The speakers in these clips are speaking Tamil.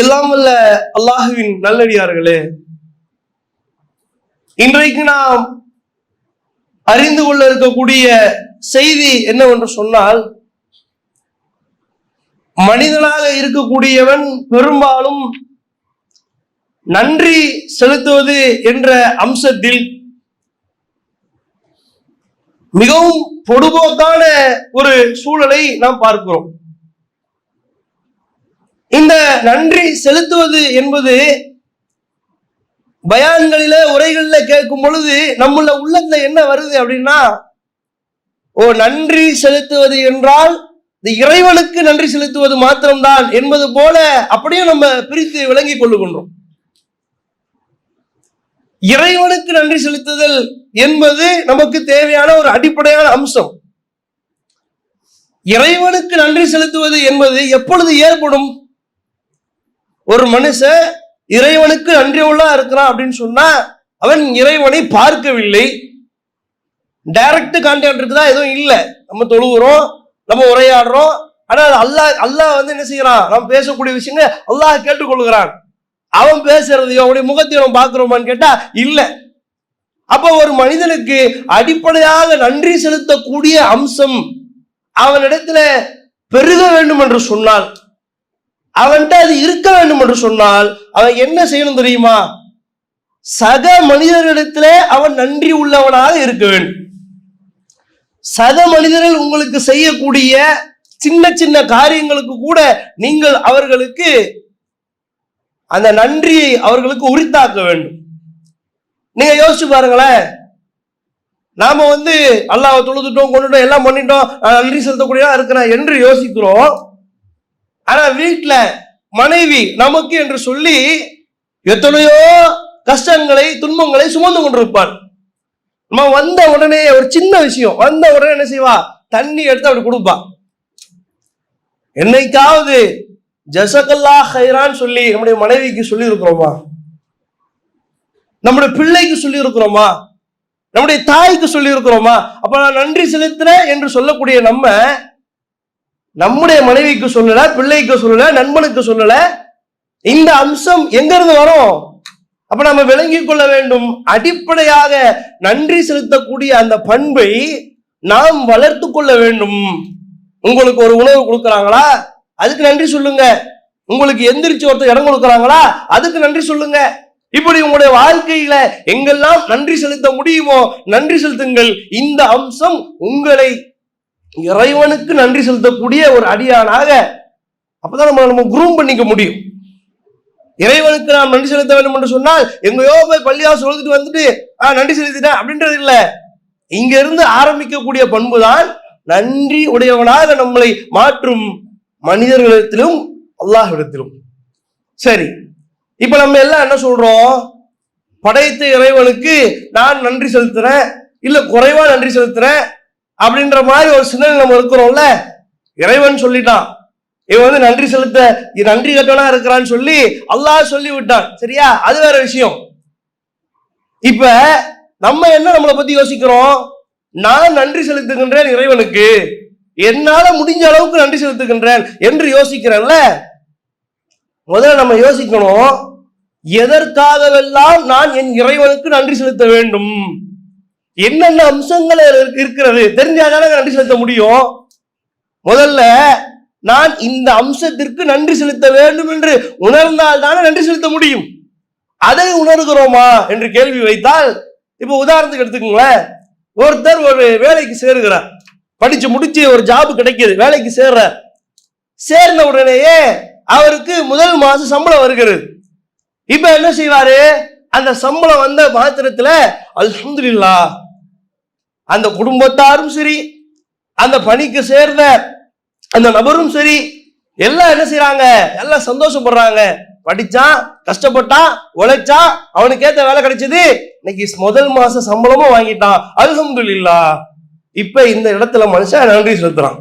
எல்லாம் வல்ல அல்லாஹுவின் நல்லடியார்களே. இன்றைக்கு நாம் அறிந்து கொள்ள இருக்கக்கூடிய செய்தி என்னவென்று சொன்னால் மனிதனாக இருக்கக்கூடியவன் பெரும்பாலும் நன்றி செலுத்துவது என்ற அம்சத்தில் மிகவும் பொடுபோக்கான ஒரு சூழலை நாம் பார்க்கிறோம். இந்த நன்றி செலுத்துவது என்பது பயான்களில உரைகளில கேட்கும் பொழுது நம்மள உள்ளத்துல என்ன வருது அப்படின்னா ஓ நன்றி செலுத்துவது என்றால் இந்த இறைவனுக்கு நன்றி செலுத்துவது மாத்திரம்தான் என்பது போல அப்படியே நம்ம பிரித்து விளங்கிக் கொள்ளுகின்றோம். இறைவனுக்கு நன்றி செலுத்துதல் என்பது நமக்கு தேவையான ஒரு அடிப்படையான அம்சம். இறைவனுக்கு நன்றி செலுத்துவது என்பது எப்பொழுது ஏற்படும்? ஒரு மனுஷன் இறைவனுக்கு நன்றி உள்ளா இருக்கிறான் அப்படின்னு சொன்னா அவன் இறைவனை பார்க்கவில்லை. டைரக்ட் கான்டாக்ட் இருக்குதா? எதுவும் இல்லை. நம்ம தொழுகிறோம் நம்ம உரையாடுறோம். ஆனா அல்லாஹ் அல்லாஹ் வந்து என்ன செய்யறான்? நம்ம பேசக்கூடிய விஷயங்கள் அல்லாஹ் கேட்டுக்கொள்கிறான். அவன் பேசுறதையோ அவனுடைய முகத்தையும் அவன் பார்க்கிறோமான்னு கேட்டா இல்லை. அப்ப ஒரு மனிதனுக்கு அடிப்படையாக நன்றி செலுத்தக்கூடிய அம்சம் அவனிடத்துல பெருக வேண்டும் என்று சொன்னால் அவன்கிட்ட அது இருக்க வேண்டும் என்று சொன்னால் அவன் என்ன செய்யணும் தெரியுமா? சக மனிதர்களிடத்திலே அவன் நன்றி உள்ளவனாக இருக்க வேண்டும். சக மனிதர்கள் உங்களுக்கு செய்யக்கூடிய சின்ன சின்ன காரியங்களுக்கு கூட நீங்கள் அவர்களுக்கு அந்த நன்றியை அவர்களுக்கு உரித்தாக்க வேண்டும். நீங்க யோசிச்சு பாருங்களேன். நாம வந்து அல்லாஹ் தொழுதுட்டோம் கொண்டுட்டோம் எல்லாம் பண்ணிட்டோம் நன்றி செலுத்தக்கூடியதா இருக்கிறேன் என்று யோசிக்கிறோம். ஆனா வீட்டுல மனைவி நமக்கு என்று சொல்லி எத்தனையோ கஷ்டங்களை துன்பங்களை சுமந்து கொண்டிருப்பாள். நம்ம வந்த உடனே ஒரு சின்ன விஷயம். வந்த உடனே என்ன செய்வா? தண்ணி எடுத்து அப்படி கொடுப்பா. என்னைக்காவது ஜசகல்லா ஹைரான்னு சொல்லி நம்முடைய மனைவிக்கு சொல்லி இருக்கிறோமா நம்முடைய பிள்ளைக்கு சொல்லி இருக்கிறோமா நம்முடைய தாய்க்கு சொல்லி இருக்கிறோமா அப்ப நான் நன்றி செலுத்துறேன் என்று சொல்லக்கூடிய நம்ம நம்முடைய மனைவிக்கு சொல்லல பிள்ளைக்கு சொல்லல நண்பனுக்கு சொல்லல இந்த அம்சம் எங்க இருந்து வரும்? அப்ப நம்ம விளங்கிக் கொள்ள வேண்டும். அடிப்படையாக நன்றி செலுத்தக்கூடிய அந்த பண்பை நாம் வளர்த்து கொள்ள வேண்டும். உங்களுக்கு ஒரு உணவு கொடுக்கறாங்களா? அதுக்கு நன்றி சொல்லுங்க. உங்களுக்கு எந்திரிச்சு ஒருத்தர் இடம் கொடுக்கறாங்களா? அதுக்கு நன்றி சொல்லுங்க. இப்படி உங்களுடைய வாழ்க்கையில எங்கெல்லாம் நன்றி செலுத்த முடியுமோ நன்றி செலுத்துங்கள். இந்த அம்சம் உங்களை இறைவனுக்கு நன்றி செலுத்தக்கூடிய ஒரு அடியானாக அப்பதான் நம்ம நம்ம குரூம் பண்ணிக்க முடியும். இறைவனுக்கு நாம் நன்றி செலுத்த வேண்டும் என்று சொன்னால் எங்கேயோ போய் பள்ளியாசம் சொல்லிட்டு வந்துட்டு ஆ நன்றி செலுத்திட்டேன் அப்படின்றது இல்லை. இங்க இருந்து ஆரம்பிக்கக்கூடிய பண்பு தான் நன்றி உடையவனாக நம்மளை மாற்றும் மனிதர்களிடத்திலும் அல்லாஹிடத்திலும் சரி இப்ப நம்ம எல்லாம் என்ன சொல்றோம்? படைத்த இறைவனுக்கு நான் நன்றி செலுத்துறேன் இல்ல குறைவா நன்றி செலுத்துறேன் அப்படின்ற மாதிரி ஒரு சிந்தனை நம்ம இருக்கிறோம்ல? இறைவன் சொல்லிட்டான். இவன் வந்து நன்றி செலுத்த நன்றி கட்டவனா இருக்கிறான்னு சொல்லி அல்லாஹ் சொல்லி விட்டான் சரியா? அது வேற விஷயம். இப்ப நம்ம என்ன நம்மளை பத்தி யோசிக்கிறோம்? நான் நன்றி செலுத்துகின்றேன் இறைவனுக்கு. என்னால முடிஞ்ச அளவுக்கு நன்றி செலுத்துகின்றேன் என்று யோசிக்கிறேன்ல? முதல்ல நம்ம யோசிக்கணும் எதற்காகவெல்லாம் நான் என் இறைவனுக்கு நன்றி செலுத்த வேண்டும்? என்னென்ன அம்சங்கள் இருக்கிறது? தெரிஞ்சாதானே நன்றி செலுத்த முடியும். முதல்ல நான் இந்த அம்சத்திற்கு நன்றி செலுத்த வேண்டும் என்று உணர்ந்தால் தானே நன்றி செலுத்த முடியும். அதை உணர்கிறோமா என்று கேள்வி வைத்தால் இப்போ உதாரணத்துக்கு எடுத்துக்கோங்களேன். ஒருத்தர் ஒரு வேலைக்கு சேருகிறார். படிச்சு முடிச்சு ஒரு ஜாப் கிடைக்கிது வேலைக்கு சேர்றார். சேர்ந்த உடனேயே அவருக்கு முதல் மாசம் சம்பளம் வருகிறது. இப்ப என்ன செய்வாரு? அந்த சம்பளம் வந்த மாத்திரத்துல அல்ஹம்துலில்லாஹ் அந்த குடும்பத்தாரும் சரி அந்த பணிக்கு சேர்ந்த அந்த நபரும் சரி எல்லாம் என்ன செய்யறாங்க எல்லாம் சந்தோஷப்படுறாங்க. படிச்சான் கஷ்டப்பட்டான் உழைச்சான் அவனுக்கு ஏத்த வேலை கிடைச்சது. இன்னைக்கு முதல் மாச சம்பளமும் வாங்கிட்டான். அல்ஹம்துலில்லாஹ் இப்ப இந்த இடத்துல மனுஷன் நன்றி செலுத்துறான்.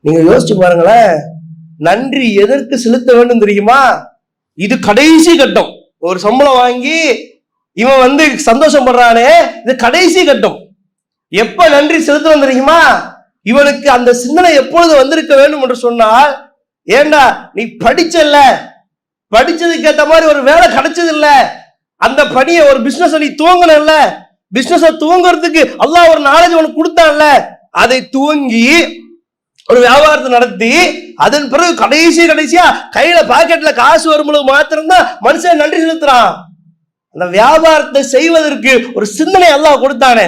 நீங்க யோசிச்சு பாருங்களேன். நன்றி எதற்கு செலுத்த வேண்டும் தெரியுமா? இது கடைசி கட்டம். ஒரு சம்பளம் வாங்கி இவன் வந்து சந்தோஷப்படுறானே இது கடைசி கட்டம். எப்ப நன்றி செலுத்தணும் தெரியுமா? இவனுக்கு அந்த சிந்தனை எப்பொழுது வந்திருக்க வேண்டும் என்று சொன்னால் ஏண்டா நீ படிச்சல்ல? படிச்சதுக்கு ஏத்த மாதிரி ஒரு வேலை கிடைச்சது இல்ல அந்த பணியை ஒரு பிசினஸ் நீ துவங்கணும்ல பிசினஸ் துவங்குறதுக்கு அல்லாஹ் ஒரு நாலேஜ் உனக்கு கொடுத்தான்ல? அதை துவங்கி ஒரு வியாபாரத்தை நடத்தி அதன் பிறகு கடைசி கடைசியா கையில பாக்கெட்ல காசு வரும்பொழுது மாத்திரம்தான் மனுஷன் நன்றி செலுத்துறான். அந்த வியாபாரத்தை செய்வதற்கு ஒரு சிந்தனை அல்லாஹ் கொடுத்தானே.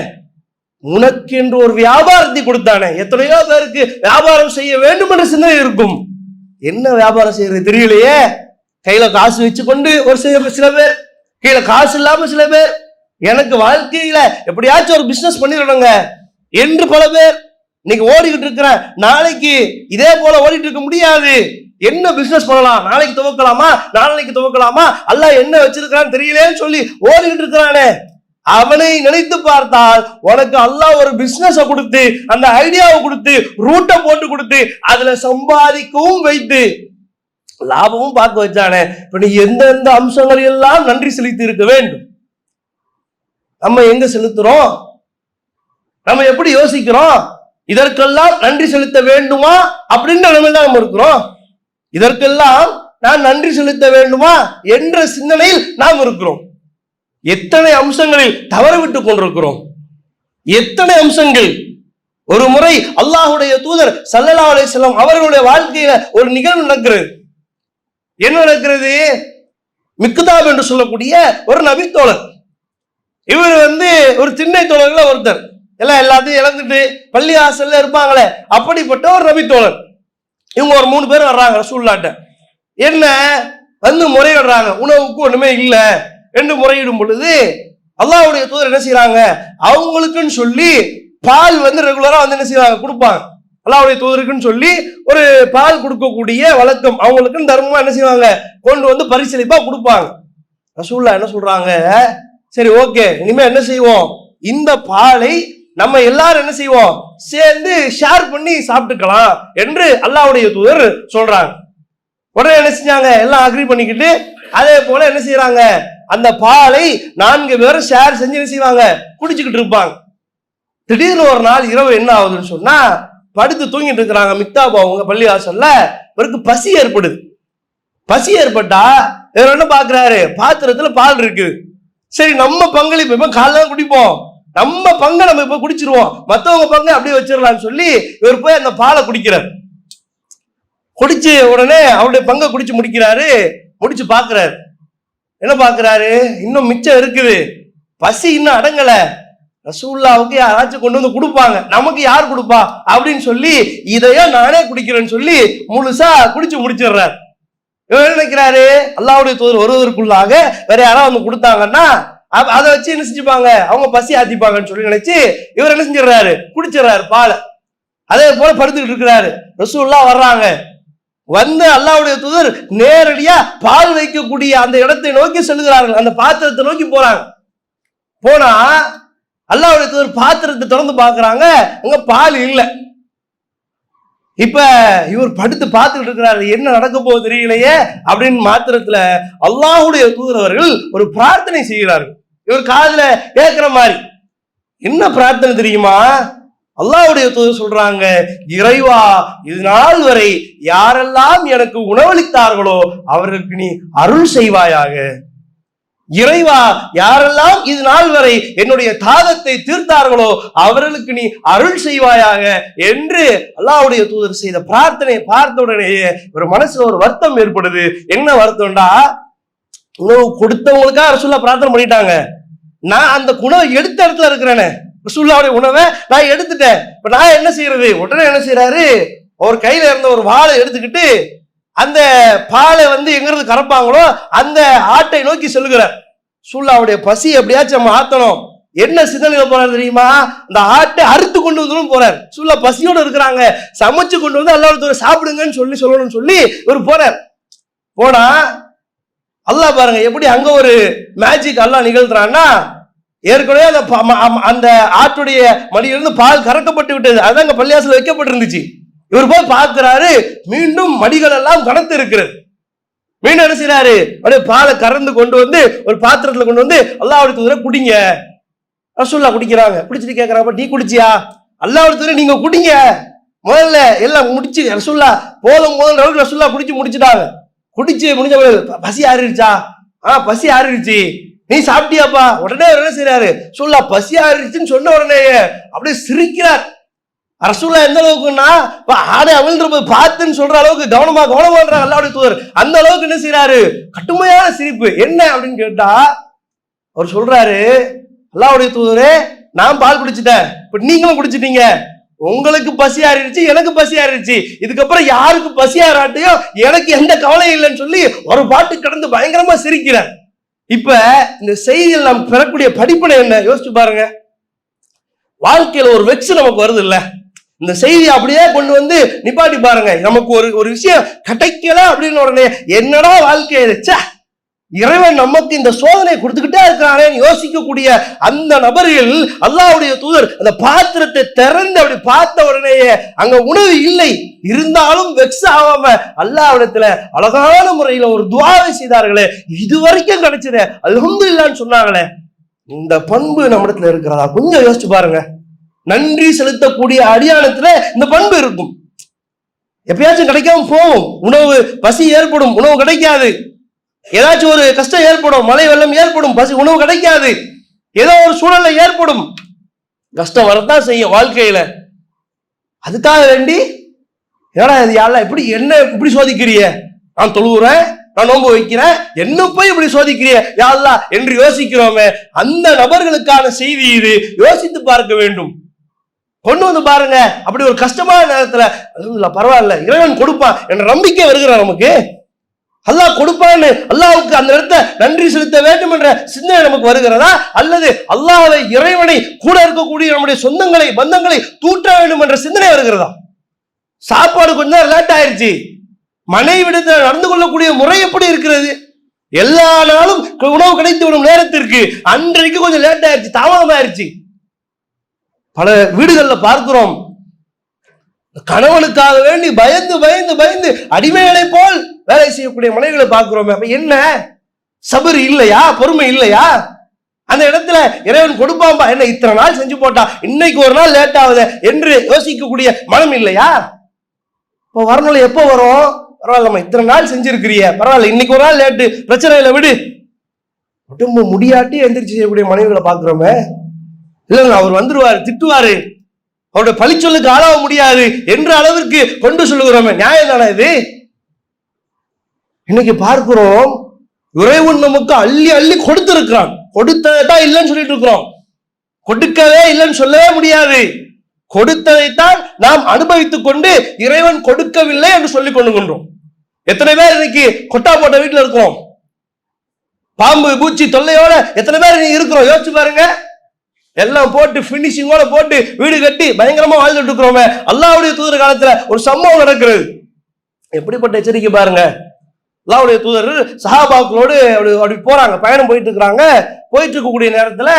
உனக்கு என்று ஒரு வியாபாரத்தை கொடுத்தானே? எத்தனையோ பேருக்கு வியாபாரம் செய்ய வேண்டும் என்ற சிந்தனை இருக்கும். என்ன வியாபாரம் செய்யறது தெரியலையே? கையில காசு வச்சு கொண்டு ஒரு சில சில பேர் கீழே காசு இல்லாம சில பேர் எனக்கு வாழ்க்கையில எப்படியாச்சும் ஒரு பிசினஸ் பண்ணிடணுங்க. என்று பல பேர் இன்னைக்கு ஓடிக்கிட்டு இருக்கிறேன் நாளைக்கு இதே போல ஓடிட்டு இருக்க முடியாது. என்ன பிசினஸ் பண்ணலாம்? நாளைக்கு துவக்கலாமா? நாளைக்கு துவக்கலாமா? அல்ல என்ன வச்சிருக்கிறான்னு தெரியலேன்னு சொல்லி ஓடிக்கிட்டு இருக்கிறானே. அவனை நினைத்து பார்த்தால் உனக்கு அல்லாஹ் ஒரு பிசினஸ கொடுத்து அந்த ஐடியாவை கொடுத்து ரூட்டை போட்டு கொடுத்து அதுல சம்பாதிக்கவும் வைத்து லாபமும் பார்க்க வச்சானே. இப்ப நீ எந்தெந்த அம்சங்கள் எல்லாம் நன்றி செலுத்தி இருக்க வேண்டும்? நம்ம எங்க செலுத்துறோம்? நம்ம எப்படி யோசிக்கிறோம்? இதற்கெல்லாம் நன்றி செலுத்த வேண்டுமா? அப்படின்ற நம்ம நம்ம இருக்கிறோம். இதற்கெல்லாம் நான் நன்றி செலுத்த வேண்டுமா? என்ற சிந்தனையில் நாம் இருக்கிறோம். எத்தனை அம்சங்களில் தவறு விட்டுக் கொண்டிருக்கிறோம்? எத்தனை அம்சங்கள்? ஒரு முறை அல்லாஹுடைய தூதர் சல்லல்லா அலைஹிஸ்ஸலாம் அவர்களுடைய வாழ்க்கையில ஒரு நிகழ்வு நடக்கிறது. என்ன நடக்கிறது? மிக்குதாப் என்று சொல்லக்கூடிய ஒரு நபித்தோழர். இவர் வந்து ஒரு திண்ணை தோழர்கள ஒருத்தர். எல்லாம் எல்லாத்தையும் இழந்துட்டு பள்ளி ஆசல்ல இருப்பாங்களே அப்படிப்பட்ட ஒரு நபித்தோழர். இவங்க ஒரு மூணு பேர் வர்றாங்க ரசூல்லாட்ட என்ன? வந்து முறையிடுறாங்க. உணவுக்கு ஒண்ணுமே இல்லை. என்று முறையிடும் பொழுது அல்லாவுடைய தூதர் என்ன செய்யறாங்க அவங்களுக்குன்னு சொல்லி பால் வந்து ரெகுலரா வந்து என்ன செய்வாங்க கொடுப்பாங்க. அல்லாவுடைய தூதருக்குன்னு சொல்லி ஒரு பால் கொடுக்கக்கூடிய வழக்கம் அவங்களுக்குன்னு தர்மமா என்ன செய்வாங்க? கொண்டு வந்து பரிசளிப்பா கொடுப்பாங்க. ரசூல்லா என்ன சொல்றாங்க? சரி ஓகே. இனிமே என்ன செய்வோம்? இந்த பாலை நம்ம எல்லாரும் என்ன செய்வோம்? சேர்ந்து ஷேர் பண்ணி சாப்பிட்டுக்கலாம் என்று அல்லாவுடைய தூதர் சொல்றாங்க. உடனே என்ன செஞ்சாங்க? எல்லாம் அக்ரி பண்ணிக்கிட்டு அதே போல என்ன செய்யறாங்க அந்த பாலை நான்கு பேரும் ஷேர் செஞ்சு என்ன செய்வாங்க? குடிச்சுக்கிட்டு இருப்பாங்க. திடீர்னு ஒரு நாள் இரவு என்ன ஆகுதுன்னு சொன்னா படுத்து தூங்கிட்டு இருக்கிறாங்க மிக்தாபா அவங்க பள்ளி வாசல்ல. இவருக்கு பசி ஏற்படுது. பசி ஏற்பட்டா இவர் என்ன பாக்குறாரு? பாத்திரத்துல பால் இருக்கு. சரி நம்ம பங்களிப்பு இப்ப காலைல குடிப்போம். நம்ம பங்கை நம்ம இப்ப குடிச்சிருவோம். மத்தவங்க பங்கை அப்படியே வச்சிடலாம்னு சொல்லி இவர் போய் அந்த பாலை குடிக்கிறார். குடிச்சு உடனே அவருடைய பங்கை குடிச்சு முடிக்கிறாரு. முடிச்சு பாக்குறாரு. என்ன பார்க்குறாரு இன்னும் மிச்சம் இருக்குது. பசி இன்னும் அடங்கலை. ரசூல்லாவுக்கு யாராச்சும் கொண்டு வந்து கொடுப்பாங்க. நமக்கு யார் கொடுப்பா? அப்படின்னு சொல்லி இதையே நானே குடிக்கிறேன்னு சொல்லி முழுசா குடிச்சு முடிச்சிடுறாரு. இவர் என்ன நினைக்கிறாரு? அல்லாவுடைய தோர் வருவதற்குள்ளாக வேற யாராவது வந்து கொடுத்தாங்கன்னா அதை வச்சு என்ன செஞ்சுப்பாங்க? அவங்க பசி ஆத்திப்பாங்கன்னு சொல்லி நினைச்சு இவர் என்ன செஞ்சிடுறாரு? குடிச்சிடுறாரு பாலை. அதே போல படுத்துக்கிட்டு இருக்கிறாரு. ரசூல்லா வர்றாங்க. வந்த அல்லாவுடைய தூதர் நேரடியா பால் வைக்கக்கூடிய அந்த இடத்தை நோக்கி செல்கிறார்கள். அந்த பாத்திரத்தை நோக்கி போறாங்க. போனா அல்லாவுடைய தூதர் பாத்திரத்தை திறந்து பாக்குறாங்க அங்க பால் இல்லை. இப்ப இவர் படுத்து பார்த்துக்கிட்டு இருக்கிறாரு. என்ன நடக்க போக தெரியலையே அப்படின்னு மாத்திரத்துல அல்லாஹுடைய தூதர் அவர்கள் ஒரு பிரார்த்தனை செய்கிறார்கள். இவர் காதல கேட்கிற மாதிரி. என்ன பிரார்த்தனை தெரியுமா? அல்லாவுடைய தூதர் சொல்றாங்க இறைவா இது நாள் வரை யாரெல்லாம் எனக்கு உணவளித்தார்களோ அவர்களுக்கு நீ அருள் செய்வாயாக. இறைவா யாரெல்லாம் இது நாள் வரை என்னுடைய தாகத்தை தீர்த்தார்களோ அவர்களுக்கு நீ அருள் செய்வாயாக. என்று அல்லாவுடைய தூதர் செய்த பிரார்த்தனை பார்த்த உடனேயே ஒரு மனசுல ஒரு வருத்தம் ஏற்படுது. என்ன வருத்தம்டா? உணவு கொடுத்தவங்களுக்கா ரசூல்லா பிரார்த்தனை பண்ணிட்டாங்க. நான் அந்த உணவை எடுத்த இடத்துல இருக்கிறேனே. ரசூல்லாவுடைய உணவை நான் எடுத்துட்டேன். இப்போ நான் என்ன செய்யறது? உடனே என்ன செய்யறாரு அவர் கையில இருந்த ஒரு வாழை எடுத்துக்கிட்டு அந்த பாலை வந்து எங்கிருந்து கறப்பாங்களோ அந்த ஆட்டை நோக்கி செல்கிறார். சூல்லாவுடைய பசி எப்படியாச்சும் நம்ம ஆத்தணும். என்ன சிந்தனையில போறாரு தெரியுமா? இந்த ஆட்டை அறுத்து கொண்டு வந்துடும் போறார். சுல்லா பசியோட இருக்கிறாங்க. சமைச்சு கொண்டு வந்து எல்லாரும் சாப்பிடுங்கன்னு சொல்லி சொல்லணும்னு சொல்லி இவர் போறார். போனா அல்லாஹ் பாருங்க எப்படி அங்க ஒரு மேஜிக் அல்லாஹ் நிகழ்த்துறான்னா ஏற்கனவே அந்த ப- ம- அம்- அந்த ஆட்டுடைய மடியிலிருந்து பால் கறக்கப்பட்டு விட்டது. அதுதான் அங்க பள்ளியாசல வைக்கப்பட்டிருந்துச்சு. இவர் போய் பார்க்கிறாரு மீண்டும் மடிகள் எல்லாம் கனத்து இருக்கிறது. மீண்டும் என்ன செய்யறாரு அப்படியே பாலை கறந்து கொண்டு வந்து ஒரு பாத்திரத்துல கொண்டு வந்து அல்லாஹ்வுடைய தூதரை குடிங்க. ரசூல்லா குடிக்கிறாங்க. குடிச்சிட்டு கேக்குறாங்க நீ குடிச்சியா? அல்லாஹ்வுடைய தூதரை நீங்க குடிங்க. முதல்ல எல்லாம் முடிச்சு ரசூல்லா போதும் போதும் அளவுக்கு ரசூல்லா குடிச்சு முடிச்சுட்டாங்க. குடிச்சு முடிஞ்ச பசி ஆறிடுச்சா? ஆ பசி ஆறிடுச்சு. நீ சாப்பிட்டியாப்பா? உடனே என்ன செய்றாரு? சொல்லா பசி ஆறிடுச்சுன்னு சொன்ன உடனே அப்படியே சிரிக்கிறார். ரசூல்லா எந்த அளவுக்குன்னா ஆடை அவிழ்ந்து போய் பார்த்துன்னு சொல்ற அளவுக்கு கவனமா கவனமா அல்லாவுடைய தூதர். அந்த அளவுக்கு என்ன செய்யறாரு கட்டுமையான சிரிப்பு. என்ன அப்படின்னு கேட்டா அவர் சொல்றாரு அல்லாவுடைய தூதரே நான் பால் குடிச்சிட்டேன். இப்ப நீங்களும் குடிச்சிட்டீங்க. உங்களுக்கு பசி ஆறிடுச்சு எனக்கு பசி ஆறிடுச்சு. இதுக்கப்புறம் யாருக்கு பசி ஆறாட்டையோ எனக்கு எந்த கவலையும் இல்லைன்னு சொல்லி ஒரு பாட்டு கடந்து பயங்கரமா சிரிக்கிறார். இப்ப இந்த செய்தியில் நாம் பெறக்கூடிய படிப்பனை என்ன? யோசிச்சு பாருங்க. வாழ்க்கையில ஒரு வெச்சு நமக்கு வருது இல்ல இந்த செய்தி அப்படியே கொண்டு வந்து நிப்பாட்டி பாருங்க. நமக்கு ஒரு ஒரு விஷயம் கிடைக்கல அப்படின்னு உடனே என்னடா வாழ்க்கை இது? இறைவன் நமக்கு இந்த சோதனை கொடுத்துக்கிட்டே இருக்கானேன்னு யோசிக்கக்கூடிய அந்த நபர்கள் அல்லாவுடைய தூதர் அந்த பாத்திரத்தை திறந்து அப்படி பார்த்த உடனேயே அங்க உணவு இல்லை. இருந்தாலும் வெக்ஸ் ஆகாம அல்லாவிடத்துல அழகான முறையில ஒரு துவாவை செய்தார்களே. இது வரைக்கும் கிடைச்சது. அல்ஹம்துலில்லாஹ்னு சொன்னாங்களே. இந்த பண்பு நம்மிடத்துல இருக்கிறதா? கொஞ்சம் யோசிச்சு பாருங்க. நன்றி செலுத்தக்கூடிய அடியானத்துல இந்த பண்பு இருக்கும். எப்பயாச்சும் கிடைக்காம போவோம் உணவு பசி ஏற்படும். உணவு கிடைக்காது. ஏதாச்சும் ஒரு கஷ்டம் ஏற்படும் மழை வெள்ளம் ஏற்படும் பசி உணவு கிடைக்காது. ஏதோ ஒரு சூழல்ல ஏற்படும். கஷ்டம் வரத்தான் செய்யும் வாழ்க்கையில. அதுக்காக வேண்டி ஏடா இது யாரெல்லாம் இப்படி என்ன இப்படி சோதிக்கிறிய? நான் தொழுகிறேன் நான் நோன்பு வைக்கிறேன் என்ன போய் இப்படி சோதிக்கிறிய? யாழ்லா என்று யோசிக்கிறோமே அந்த நபர்களுக்கான செய்தி இது. யோசித்து பார்க்க வேண்டும். கொண்டு வந்து பாருங்க. அப்படி ஒரு கஷ்டமான நேரத்துல பரவாயில்ல இறைவன் கொடுப்பான் என்ற நம்பிக்கை வருகிறான் நமக்கு? அல்லாஹ் கொடுப்பான்னு அல்லாவுக்கு அந்த இடத்த நன்றி செலுத்த வேண்டும் என்ற சிந்தனை நமக்கு வருகிறதா? அல்லது அல்லாஹை இறைவனை கூட இருக்கக்கூடிய நம்முடைய சொந்தங்களை பந்தங்களை தூற்ற வேண்டும் என்ற சிந்தனை வருகிறதா? சாப்பாடு கொஞ்ச நேரம் லேட் ஆயிருச்சு. மனைவிடத்தில் நடந்து கொள்ளக்கூடிய முறை எப்படி இருக்கிறது? எல்லா நாளும் உணவு கிடைத்து விடும் நேரத்திற்கு அன்றைக்கு கொஞ்சம் லேட் ஆயிடுச்சு தாமதம் ஆயிடுச்சு பல வீடுகளில் பார்க்கிறோம். கணவனுக்காக வேண்டி பயந்து பயந்து பயந்து அடிமைகளை போல் வேலை செய்யக்கூடிய மனைவிகளை பார்க்குறோமே அப்ப என்ன? சபரி இல்லையா? பொறுமை இல்லையா? அந்த இடத்துல இறைவன் கொடுப்பாம்பா என்ன இத்தனை நாள் செஞ்சு போட்டா இன்னைக்கு ஒரு நாள் லேட் ஆகுது என்று யோசிக்கக்கூடிய மனம் இல்லையா? இப்போ வரணும் எப்போ வரும்? பரவாயில்லம்மா இத்தனை நாள் செஞ்சிருக்கிறிய பரவாயில்ல இன்னைக்கு ஒரு நாள் லேட்டு பிரச்சனை இல்லை விடு. உடம்பு முடியாட்டி எந்திரிச்சு செய்யக்கூடிய மனைவிகளை பார்க்குறோமே. இல்லைங்க அவர் வந்துருவாரு திட்டுவாரு. அவருடைய பழிச்சொல்லுக்கு ஆளாக முடியாது என்ற அளவிற்கு கொண்டு சொல்லுகிறோமே. நியாயம் தானே இது? இன்னைக்கு பார்க்கிறோம் இறைவன் நமக்கு அள்ளி அள்ளி கொடுத்திருக்கிறான். கொடுத்ததான் இல்லைன்னு சொல்லிட்டு இருக்கிறோம். கொடுக்கவே இல்லைன்னு சொல்லவே முடியாது. கொடுத்ததைத்தான் நாம் அனுபவித்துக் கொண்டு இறைவன் கொடுக்கவில்லை என்று சொல்லிக் கொண்டுகின்றோம் எத்தனை பேர் இன்னைக்கு கொட்டா போட்ட வீட்டுல இருக்கிறோம் பாம்பு பூச்சி தொல்லையோட எத்தனை பேர் இருக்கிறோம்? யோசிச்சு பாருங்க. எல்லாம் போட்டு பினிஷிங்கோட போட்டு வீடு கட்டி பயங்கரமா வாழ்ந்துட்டு இருக்கிறோமே. அல்லாவுடைய தூதர் காலத்துல ஒரு சம்பவம் நடக்கிறது. எப்படிப்பட்ட எச்சரிக்கை பாருங்க. அல்லாவுடைய தூதர் சஹாபாக்களோடு அப்படி அப்படி போறாங்க பயணம் போயிட்டு இருக்கிறாங்க போயிட்டு இருக்கக்கூடிய நேரத்தில்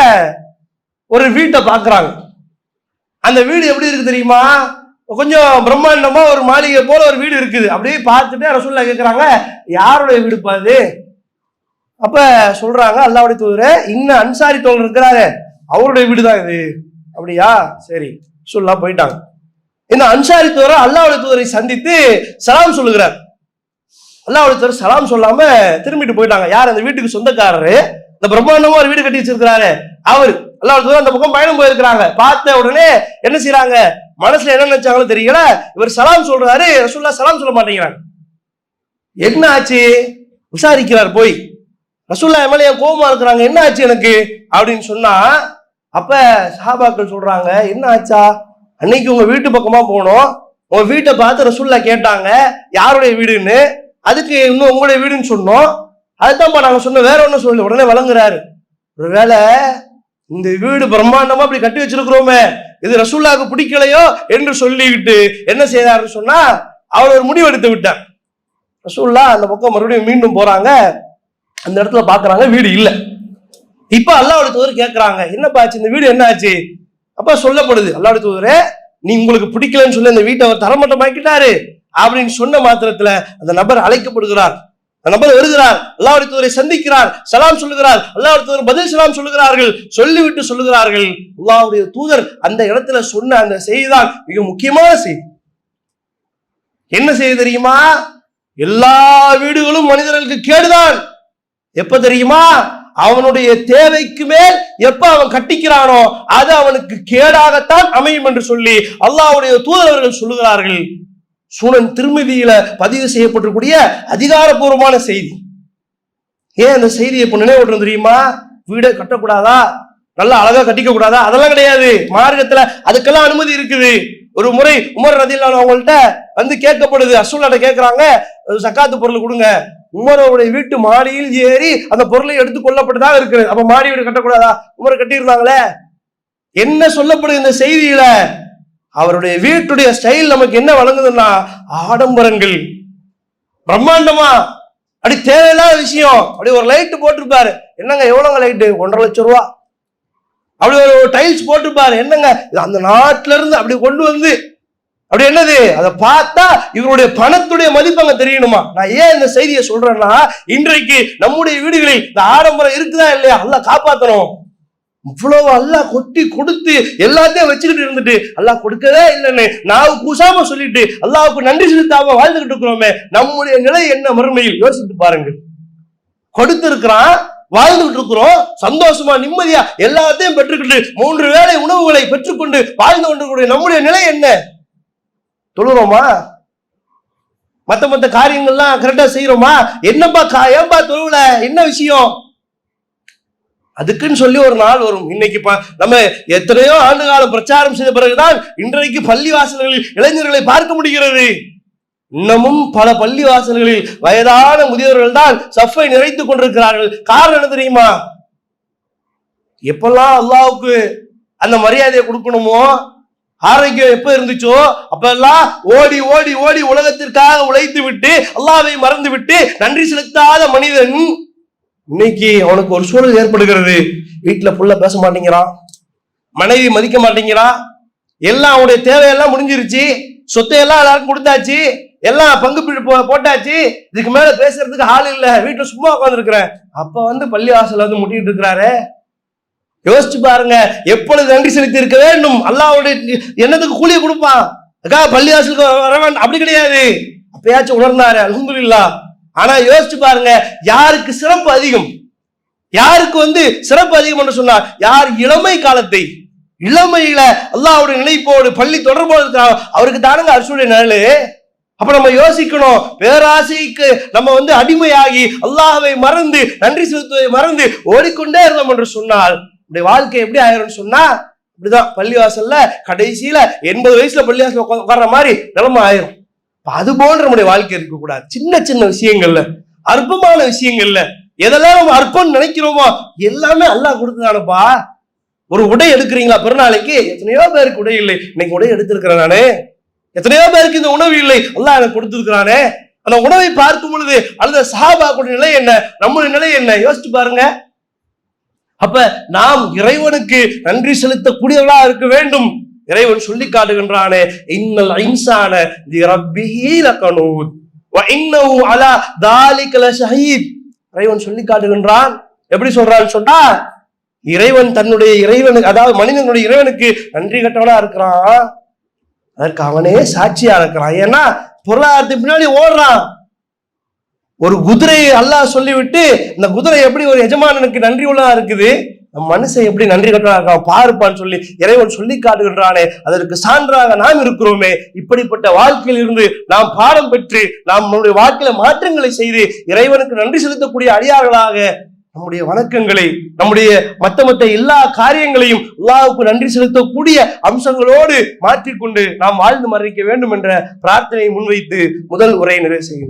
ஒரு வீட்டை பார்க்குறாங்க. அந்த வீடு எப்படி இருக்கு தெரியுமா? கொஞ்சம் பிரம்மாண்டமா ஒரு மாளிகை போல ஒரு வீடு இருக்குது. அப்படியே பார்த்துட்டு ரசூல்லா கேட்குறாங்க யாருடைய வீடு பாது அப்ப சொல்றாங்க அல்லாவுடைய தூதர் இன்னும் அன்சாரி தோழர் இருக்கிறாரு அவருடைய வீடு தான் இது. அப்படியா? சரி. சொல்லா போயிட்டாங்க. இந்த அன்சாரி தூதர் அல்லாவுடைய தூதரை சந்தித்து சலாம் சொல்லுகிறார். அல்லாஹ் சலாம் சொல்லாம திரும்பிட்டு போயிட்டாங்க. யார் அந்த வீட்டுக்கு சொந்தக்காரரு? இந்த பிரம்மாண்டமா ஒரு வீடு கட்டி வச்சிருக்கிறாரு. அவர். அல்லாஹ் அந்த பக்கம் பயணம் போயிருக்கிறாங்க. பார்த்த உடனே என்ன செய்யறாங்க மனசுல என்ன நினைச்சாங்களோ தெரியல. இவர் சலாம் சொல்றாரு ரசூல்லா சலாம் சொல்ல மாட்டேங்கிறாங்க என்ன ஆச்சு? விசாரிக்கிறார் போய். ரசூல்லா எம்எல்ஏ கோபமா இருக்கிறாங்க? என்ன ஆச்சு எனக்கு? அப்படின்னு சொன்னா அப்ப சஹாபாக்கள் சொல்றாங்க என்ன ஆச்சா? அன்னைக்கு உங்க வீட்டு பக்கமா போனோம். உங்க வீட்டை பார்த்து ரசூல்லா கேட்டாங்க யாருடைய வீடுன்னு? அதுக்கு இன்னும் உங்களுடைய வீடுன்னு சொன்னோம். அதுதான்ப்பா நாங்கள் சொன்ன வேற ஒன்றும் சொல்லல. உடனே வழங்குறாரு. ஒருவேளை இந்த வீடு பிரம்மாண்டமா அப்படி கட்டி வச்சிருக்கிறோமே இது ரசூல்லாவுக்கு பிடிக்கலையோ என்று சொல்லிவிட்டு என்ன செய்தாருன்னு சொன்னா அவர் ஒரு முடிவு எடுத்து விட்டார். ரசூல்லா அந்த பக்கம் மறுபடியும் மீண்டும் போறாங்க. அந்த இடத்துல பாக்குறாங்க வீடு இல்ல. இப்ப அல்லாவோட தூதர் கேட்கறாங்க என்னப்பா ஆச்சு? இந்த வீடு என்ன ஆச்சு? அப்ப சொல்லப்படுது அல்லாவோட தூதரே நீ உங்களுக்கு பிடிக்கலன்னு சொல்லி அந்த வீட்டை அவர் தரமட்டமாக்கிட்டாரு. அப்படின்னு சொன்ன மாத்திரத்துல அந்த நபர் அழைக்கப்படுகிறார். அந்த நபர் வருகிறார். அல்லாவுடைய தூதரை சந்திக்கிறார். சலாம் சொல்லுகிறார். அல்லாவுடைய தூதர் பதில் சலாம் சொல்லுகிறார்கள். சொல்லிவிட்டு சொல்லுகிறார்கள். அல்லாவுடைய தூதர் அந்த இடத்துல சொன்ன அந்த செய்திதான் மிக முக்கியமான செய்தி. என்ன செய்தி தெரியுமா? எல்லா வீடுகளும் மனிதர்களுக்கு கேடுதான். எப்ப தெரியுமா? அவனுடைய தேவைக்கு மேல் எப்ப அவன் கட்டிக்கிறானோ அது அவனுக்கு கேடாகத்தான் அமையும் என்று சொல்லி அல்லாவுடைய தூதரவர்கள் சொல்லுகிறார்கள். சூனன் திருமதியில பதிவு செய்யப்பட்டிருக்கூடிய அதிகாரப்பூர்வமான செய்தி. ஏன் அந்த செய்தியை இப்ப நினைவுட்டும் தெரியுமா? வீடை கட்டக்கூடாதா? நல்லா அழகா கட்டிக்க கூடாதா அதெல்லாம் கிடையாது. மார்க்கத்துல அதுக்கெல்லாம் அனுமதி இருக்குது. ஒரு முறை உமர் ரதில்லான அவங்கள்ட்ட வந்து கேட்கப்படுது. அசூல்லாட்ட கேட்கறாங்க "ஒரு சக்காத்து பொருள் கொடுங்க. உமரோடைய வீட்டு மாடியில் ஏறி அந்த பொருளை எடுத்து கொல்லப்பட்டுதான் இருக்குது அப்ப மாடி வீடு கட்டக்கூடாதா? உமர் கட்டியிருந்தாங்களே. என்ன சொல்லப்படுது இந்த செய்தியில? அவருடைய வீட்டுடைய ஸ்டைல் நமக்கு என்ன வழங்குதுன்னா ஆடம்பரங்கள். பிரம்மாண்டமா. அப்படி தேவையில்லாத விஷயம். அப்படி ஒரு லைட்டு போட்டிருப்பாரு. என்னங்க எவ்வளோங்க லைட்டு ஒன்றரை லட்சம் ரூபா. அப்படி ஒரு டைல்ஸ் போட்டிருப்பாரு. என்னங்க? இது அந்த நாட்டில இருந்து அப்படி கொண்டு வந்து அப்படி என்னது? அதை பார்த்தா இவருடைய பணத்துடைய மதிப்பு அங்க தெரியணுமா? நான் ஏன் இந்த செய்தியை சொல்றேன்னா இன்றைக்கு நம்முடைய வீடுகளில் இந்த ஆடம்பரம் இருக்குதா இல்லையா? அல்ல காப்பாத்தணும். இவ்வளவு அல்லா கொட்டி கொடுத்து எல்லாத்தையும் வச்சுக்கிட்டு இருந்துட்டு அல்லாஹ் கொடுக்கவே இல்லைன்னு நாவு கூசாம சொல்லிட்டு அல்லாவுக்கு நன்றி செலுத்தாம வாழ்ந்துகிட்டு இருக்கிறோமே நம்முடைய நிலை என்ன மறுமையில்? யோசித்து பாருங்கள். கொடுத்திருக்கிறான் வாழ்ந்துகிட்டு இருக்கிறோம் சந்தோஷமா நிம்மதியா எல்லாத்தையும் பெற்றுக்கிட்டு மூன்று வேளை உணவுகளை பெற்றுக்கொண்டு வாழ்ந்து கொண்டிருக்கிற நம்முடைய நிலை என்ன? தொழுறோமா? மத்த மத்த காரியங்கள்லாம் கரெக்டா செய்யறோமா என்னப்பா கா ஏன்பா தொழுவுல? என்ன விஷயம்? அதுக்குன்னு சொல்லி ஒரு நாள் வரும். இன்னைக்கு நம்ம எத்தனையோ ஆண்டு காலம் பிரச்சாரம் செய்த பிறகுதான் இன்றைக்கு பள்ளி வாசல்களில் இளைஞர்களை பார்க்க முடிகிறது. இன்னமும் பல பள்ளி வாசல்களில் வயதான முதியவர்கள் தான் சஃபை நிறைத்துக் கொண்டிருக்கிறார்கள். காரணம் என்ன தெரியுமா? எப்பெல்லாம் அல்லாவுக்கு அந்த மரியாதையை கொடுக்கணுமோ ஆரோக்கியம் எப்ப இருந்துச்சோ அப்பெல்லாம் ஓடி ஓடி ஓடி உலகத்திற்காக உழைத்து விட்டு அல்லாவை மறந்து விட்டு நன்றி செலுத்தாத மனிதன் இன்னைக்கு அவனுக்கு ஒரு சூழல் ஏற்படுகிறது. வீட்டுல புள்ள பேச மாட்டேங்கிறான் மனைவி மதிக்க மாட்டேங்கிறான் எல்லாம் அவனுடைய தேவையெல்லாம் முடிஞ்சிருச்சு. சொத்தை எல்லாம் எல்லாருக்கும் கொடுத்தாச்சு. எல்லாம் பங்கு போட்டாச்சு. இதுக்கு மேல பேசுறதுக்கு ஆள் இல்ல. வீட்டுல சும்மா உட்காந்துருக்கிறேன் அப்ப வந்து பள்ளி வாசல்ல வந்து முட்டிட்டு இருக்கிறாரு. யோசிச்சு பாருங்க. எப்பொழுது நன்றி செலுத்தி இருக்க வேண்டும்? அல்லாவுடைய என்னத்துக்கு கூலியை கொடுப்பான்? அக்கா பள்ளி வாசலுக்கு வர வேண்டாம் அப்படி கிடையாது. அப்பயாச்சும் உணர்ந்தாரு. அலமதுல்லா ஆனா யோசிச்சு பாருங்க யாருக்கு சிறப்பு அதிகம்? யாருக்கு வந்து சிறப்பு அதிகம் என்று சொன்னார் யார் இளமை காலத்தை இளமையில அல்லாஹ்வுடைய நினைப்போடு பள்ளி தொடர்போடு அவருக்கு தானுங்க அரசுடைய நிழலு. அப்ப நம்ம யோசிக்கணும் பேராசைக்கு நம்ம வந்து அடிமையாகி அல்லாஹ்வை மறந்து நன்றி செலுத்துவதை மறந்து ஓடிக்கொண்டே இருந்தோம் என்று சொன்னால் இப்படி வாழ்க்கை எப்படி ஆயிரும்னு சொன்னா இப்படிதான் பள்ளிவாசல்ல கடைசியில எண்பது வயசுல பள்ளிவாசல் உட்கார்ற மாதிரி நிலைமை ஆயிரும். அது போன்ற நம்முடைய வாழ்க்கை இருக்கக்கூடாது. சின்ன சின்ன விஷயங்கள்ல அற்பமான விஷயங்கள்ல எதெல்லாம் நம்ம அற்பம் நினைக்கிறோமோ எல்லாமே அல்லாஹ் கொடுத்ததானப்பா. ஒரு உடை எடுக்கிறீங்களா பிறநாளைக்கு? எத்தனையோ பேருக்கு உடை இல்லை. இன்னைக்கு உடை எடுத்திருக்கிறேன் நானு. எத்தனையோ பேருக்கு இந்த உணவு இல்லை. அல்லாஹ் எனக்கு கொடுத்துருக்கிறானே. அந்த உணவை பார்க்கும் பொழுது அல்லது சஹாபாக்குடைய நிலை என்ன? நம்முடைய நிலை என்ன? யோசிச்சு பாருங்க. அப்ப நாம் இறைவனுக்கு நன்றி செலுத்தக்கூடியவர்களா இருக்க வேண்டும். இறைவன் சொல்லி காட்டுகின்றானே இன்னல் இன்சான தி ரப்பிஹி லகனூத் வ இன்னஹு அலா தாலிக இறைவன் சொல்லி காட்டுகின்றான். எப்படி சொல்றான்னு சொன்னா இறைவன் தன்னுடைய இறைவனுக்கு அதாவது மனிதனுடைய இறைவனுக்கு நன்றி கட்டவனா இருக்கிறான். அதற்கு அவனே சாட்சியா இருக்கிறான். ஏன்னா பொருளாதாரத்துக்கு பின்னாடி ஓடுறான். ஒரு குதிரையை அல்லாஹ் சொல்லிவிட்டு இந்த குதிரை எப்படி ஒரு எஜமானனுக்கு நன்றி உள்ளதா இருக்குது? மனுஷன் எப்படி நன்றி கட்டா இருக்கான் பாருப்பான்னு சொல்லி இறைவன் சொல்லி காட்டுகின்றானே. அதற்கு சான்றாக நாம் இருக்கிறோமே. இப்படிப்பட்ட வாழ்க்கையில் இருந்து நாம் பாடம் பெற்று நாம் நம்முடைய வாழ்க்கையில மாற்றங்களை செய்து இறைவனுக்கு நன்றி செலுத்தக்கூடிய அடியார்களாக நம்முடைய வணக்கங்களை நம்முடைய மத்த மத்த எல்லா காரியங்களையும் அல்லாவுக்கு நன்றி செலுத்தக்கூடிய அம்சங்களோடு மாற்றிக்கொண்டு நாம் வாழ்ந்து மறைக்க வேண்டும் என்ற பிரார்த்தனையை முன்வைத்து முதல் உரையை நிறைவு செய்கின்றோம்.